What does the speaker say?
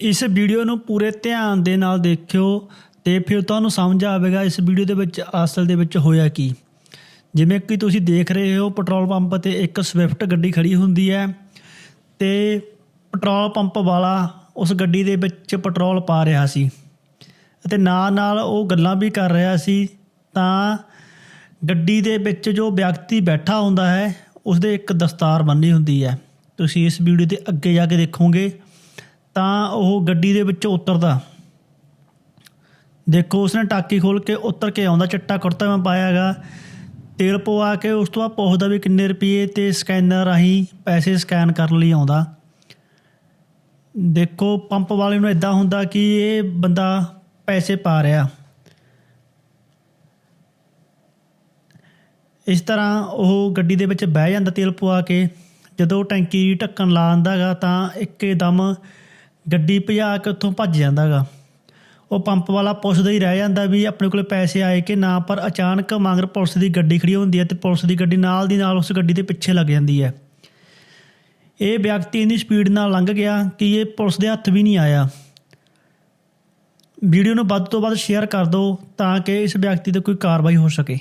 ਇਸ ਵੀਡੀਓ ਨੂੰ ਪੂਰੇ ਧਿਆਨ ਦੇ ਨਾਲ ਦੇਖਿਓ ਤੇ ਫਿਰ ਤੁਹਾਨੂੰ ਸਮਝ ਆਵੇਗਾ ਇਸ ਵੀਡੀਓ ਦੇ ਵਿੱਚ ਅਸਲ ਦੇ ਵਿੱਚ ਹੋਇਆ ਕੀ। ਜਿਵੇਂ ਕਿ ਤੁਸੀਂ ਦੇਖ ਰਹੇ ਹੋ, ਪੈਟਰੋਲ ਪੰਪ ਤੇ ਇੱਕ ਸਵਿਫਟ ਗੱਡੀ ਖੜੀ ਹੁੰਦੀ ਹੈ ਤੇ ਪੈਟਰੋਲ ਪੰਪ ਵਾਲਾ ਉਸ ਗੱਡੀ ਦੇ ਵਿੱਚ ਪੈਟਰੋਲ ਪਾ ਰਿਹਾ ਸੀ ਅਤੇ ਨਾਲ ਨਾਲ ਉਹ ਗੱਲਾਂ ਵੀ ਕਰ ਰਿਹਾ ਸੀ ਤਾਂ ਗੱਡੀ ਦੇ ਵਿੱਚ ਜੋ ਵਿਅਕਤੀ ਬੈਠਾ ਹੁੰਦਾ ਹੈ, ਉਸਦੇ ਇੱਕ ਦਸਤਾਰ ਬੰਨੀ ਹੁੰਦੀ ਹੈ। ਤੁਸੀਂ ਇਸ ਵੀਡੀਓ ਦੇ ਅੱਗੇ ਜਾ ਕੇ ਦੇਖੋਗੇ। ਤਾਂ ਉਹ ਗੱਡੀ ਦੇ ਵਿੱਚੋਂ ਉਤਰਦਾ। ਦੇਖੋ, ਉਸਨੇ ਟਾਕੀ ਖੋਲ ਕੇ ਉਤਰ ਕੇ ਆਉਂਦਾ। ਚਿੱਟਾ ਕੁੜਤਾ ਮੈਂ ਪਾਇਆ ਹੈਗਾ। ਤੇਲ ਪਵਾ ਕੇ ਉਸ ਤੋਂ ਬਾਅਦ ਪੁੱਛਦਾ ਵੀ ਕਿੰਨੇ ਰੁਪਏ ਤੇ ਸਕੈਨਰ ਰਾਹੀਂ ਪੈਸੇ ਸਕੈਨ ਕਰਨ ਲਈ ਆਉਂਦਾ। ਦੇਖੋ, ਪੰਪ ਵਾਲੇ ਨੂੰ ਇਦਾਂ ਹੁੰਦਾ ਕਿ ਇਹ ਬੰਦਾ ਪੈਸੇ ਪਾ ਰਿਹਾ। ਇਸ ਤਰ੍ਹਾਂ ਉਹ ਗੱਡੀ ਦੇ ਵਿੱਚ ਬਹਿ ਜਾਂਦਾ ਤੇਲ ਪਵਾ ਕੇ। ਜਦੋਂ ਟੈਂਕੀ ਢੱਕਣ ਲਾ ਦਿੰਦਾਗਾ ਤਾਂ ਇੱਕਦਮ ਗੱਡੀ ਭਜਾ ਕੇ ਉੱਥੋਂ ਭੱਜ ਜਾਂਦਾਗਾ। ਉਹ ਪੰਪ ਵਾਲਾ ਪੁੱਛਦਾ ਹੀ ਰਹਿ ਜਾਂਦਾ ਵੀ ਆਪਣੇ ਕੋਲੇ ਪੈਸੇ ਆਏ ਕਿ ਨਾ, ਪਰ ਅਚਾਨਕ ਮਗਰ ਪੁਲਿਸ ਦੀ ਗੱਡੀ ਖੜੀ ਹੁੰਦੀ ਹੈ ਤੇ ਪੁਲਿਸ ਦੀ ਗੱਡੀ ਨਾਲ ਦੀ ਨਾਲ ਉਸ ਗੱਡੀ ਦੇ ਪਿੱਛੇ ਲੱਗ ਜਾਂਦੀ ਹੈ। ਇਹ ਵਿਅਕਤੀ ਇੰਨੀ ਸਪੀਡ ਨਾਲ ਲੰਘ ਗਿਆ ਕਿ ਇਹ ਪੁਲਿਸ ਦੇ ਹੱਥ ਵੀ ਨਹੀਂ ਆਇਆ। ਵੀਡੀਓ ਨੂੰ ਵੱਧ ਤੋਂ ਵੱਧ ਸ਼ੇਅਰ ਕਰ ਦਿਓ ਤਾਂ ਕਿ ਇਸ ਵਿਅਕਤੀ ਤੇ ਕੋਈ ਕਾਰਵਾਈ ਹੋ ਸਕੇ।